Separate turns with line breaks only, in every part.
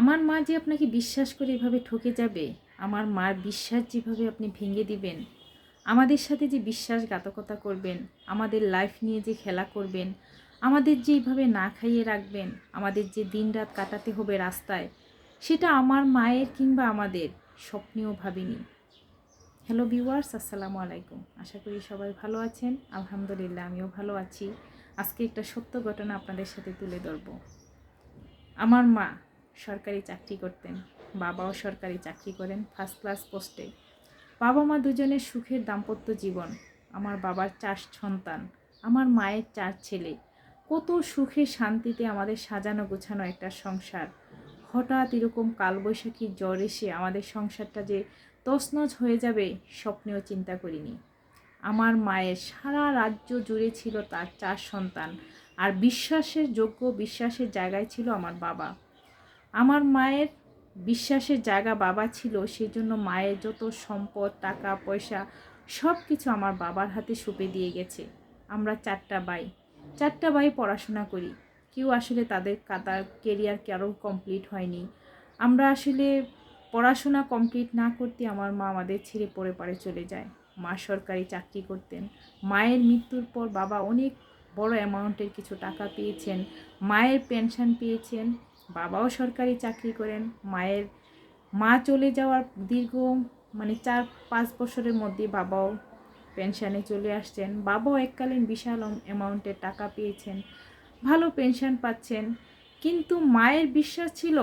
আমার মা যে আপনাকে বিশ্বাস করে এভাবে ঠকে যাবে, আমার মার বিশ্বাস যেভাবে আপনি ভেঙে দিবেন, আমাদের সাথে যে বিশ্বাসঘাতকতা করবেন, আমাদের লাইফ নিয়ে যে খেলা করবেন, আমাদের যে এইভাবে না খাইয়ে রাখবেন, আমাদের যে দিনরাত কাটাতে হবে রাস্তায়, সেটা আমার মায়ের কিংবা আমাদের স্বপ্নেও ভাবিনি। হ্যালো ভিউয়ার্স আসসালামু আলাইকুম। আশা করি সবাই ভালো আছেন। আলহামদুলিল্লাহ, আমিও ভালো আছি। আজকে একটা সত্য ঘটনা আপনাদের সাথে তুলে ধরবো। আমার মা সরকারি চাকরি করতেন, বাবাও সরকারি চাকরি করেন ফার্স্ট ক্লাস পোস্টে বাবা মা দুজনের সুখের দাম্পত্য জীবন, আমার বাবার চার সন্তান, আমার মায়ের চার ছেলে। কত সুখে শান্তিতে আমাদের সাজানো গোছানো একটা সংসার। হঠাৎ এরকম কালবৈশাখী জ্বর এসে আমাদের সংসারটা যে তছনছ হয়ে যাবে স্বপ্নেও চিন্তা করিনি। আমার মায়ের সারা রাজ্য জুড়ে ছিল তার চার সন্তান, আর বিশ্বাসের যোগ্য, বিশ্বাসের জায়গায় ছিল আমার বাবা। আমার মায়ের বিশ্বাসের জায়গা বাবা ছিল সেই জন্য মায়ের যত সম্পদ, টাকা, পয়সা সব কিছু আমার বাবার হাতে সুপে দিয়ে গেছে। আমরা চারটা ভাই। চারটা ভাই পড়াশোনা করি। কেউ আসলে তাদের তার কেরিয়ার কারও কমপ্লিট হয়নি। আমরা আসলে পড়াশোনা কমপ্লিট না করতে আমার মা আমাদের ছেড়ে পড়ে পারে চলে যায়। মা সরকারি চাকরি করতেন। মায়ের মৃত্যুর পর বাবা অনেক বড় অ্যামাউন্টের কিছু টাকা পেয়েছেন। মায়ের পেনশন পেয়েছেন। বাবাও সরকারি চাকরি করেন, মায়ের মা চলে যাওয়ার দীর্ঘ মানে চার, পাঁচ বছরের মধ্যে বাবাও পেনশানে চলে আসছেন। বাবাও এককালীন বিশাল অ্যামাউন্টের টাকা পেয়েছেন, ভালো পেনশন পাচ্ছেন। কিন্তু মায়ের বিশ্বাস ছিল,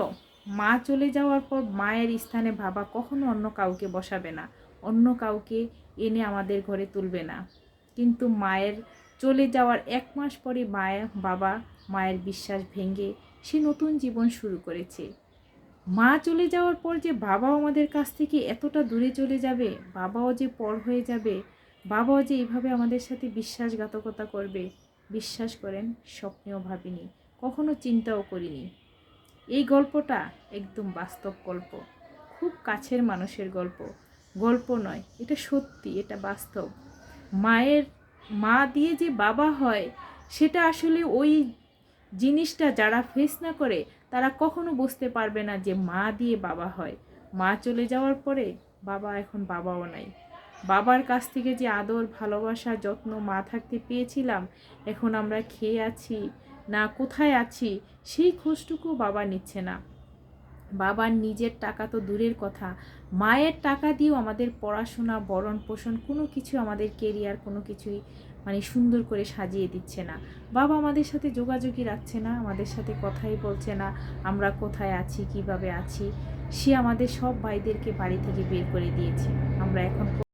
মা চলে যাওয়ার পর মায়ের স্থানে বাবা কখনো অন্য কাউকে বসাবে না, অন্য কাউকে এনে আমাদের ঘরে তুলবে না। কিন্তু মায়ের চলে যাওয়ার এক মাস পরে মায়ের বাবা, মায়ের বিশ্বাস ভেঙে সে নতুন জীবন শুরু করেছে। মা চলে যাওয়ার পর যে বাবাও আমাদের কাছ থেকে এতটা দূরে চলে যাবে, বাবাও যে পর হয়ে যাবে, বাবাও যে এইভাবে আমাদের সাথে বিশ্বাসঘাতকতা করবে, বিশ্বাস করেন, স্বপ্নেও ভাবিনি, কখনো চিন্তাও করিনি। এই গল্পটা একদম বাস্তব গল্প, খুব কাছের মানুষের গল্প। গল্প নয়, এটা সত্যি, এটা বাস্তব। মায়ের মা দিয়ে যে বাবা হয়, সেটা আসলে ওই জিনিসটা যারা ফেস না করে, তারা কখনো বুঝতে পারবে না যে মা দিয়ে বাবা হয়। মা চলে যাওয়ার পরে বাবা এখন বাবাও নাই। বাবার কাছ থেকে যে আদর, ভালোবাসা, যত্ন মা থাকতে পেয়েছিলাম, এখন আমরা খেয়ে আছি, না কোথায় আছি, সেই খোঁজটুকু বাবা নিচ্ছে না। বাবার নিজের টাকা তো দূরের কথা। মায়ের টাকা দিয়েও আমাদের পড়াশোনা, বরণ পোষণ কোনো কিছু আমাদের কেরিয়ার কোনো কিছুই মানে সুন্দর করে সাজিয়ে দিচ্ছে না। বাবা আমাদের সাথে যোগাযোগই রাখছে না, আমাদের সাথে কথাই বলছে না, আমরা কোথায় আছি, কীভাবে আছি। সে আমাদের সব ভাইদেরকে বাড়ি থেকে বের করে দিয়েছে। আমরা এখন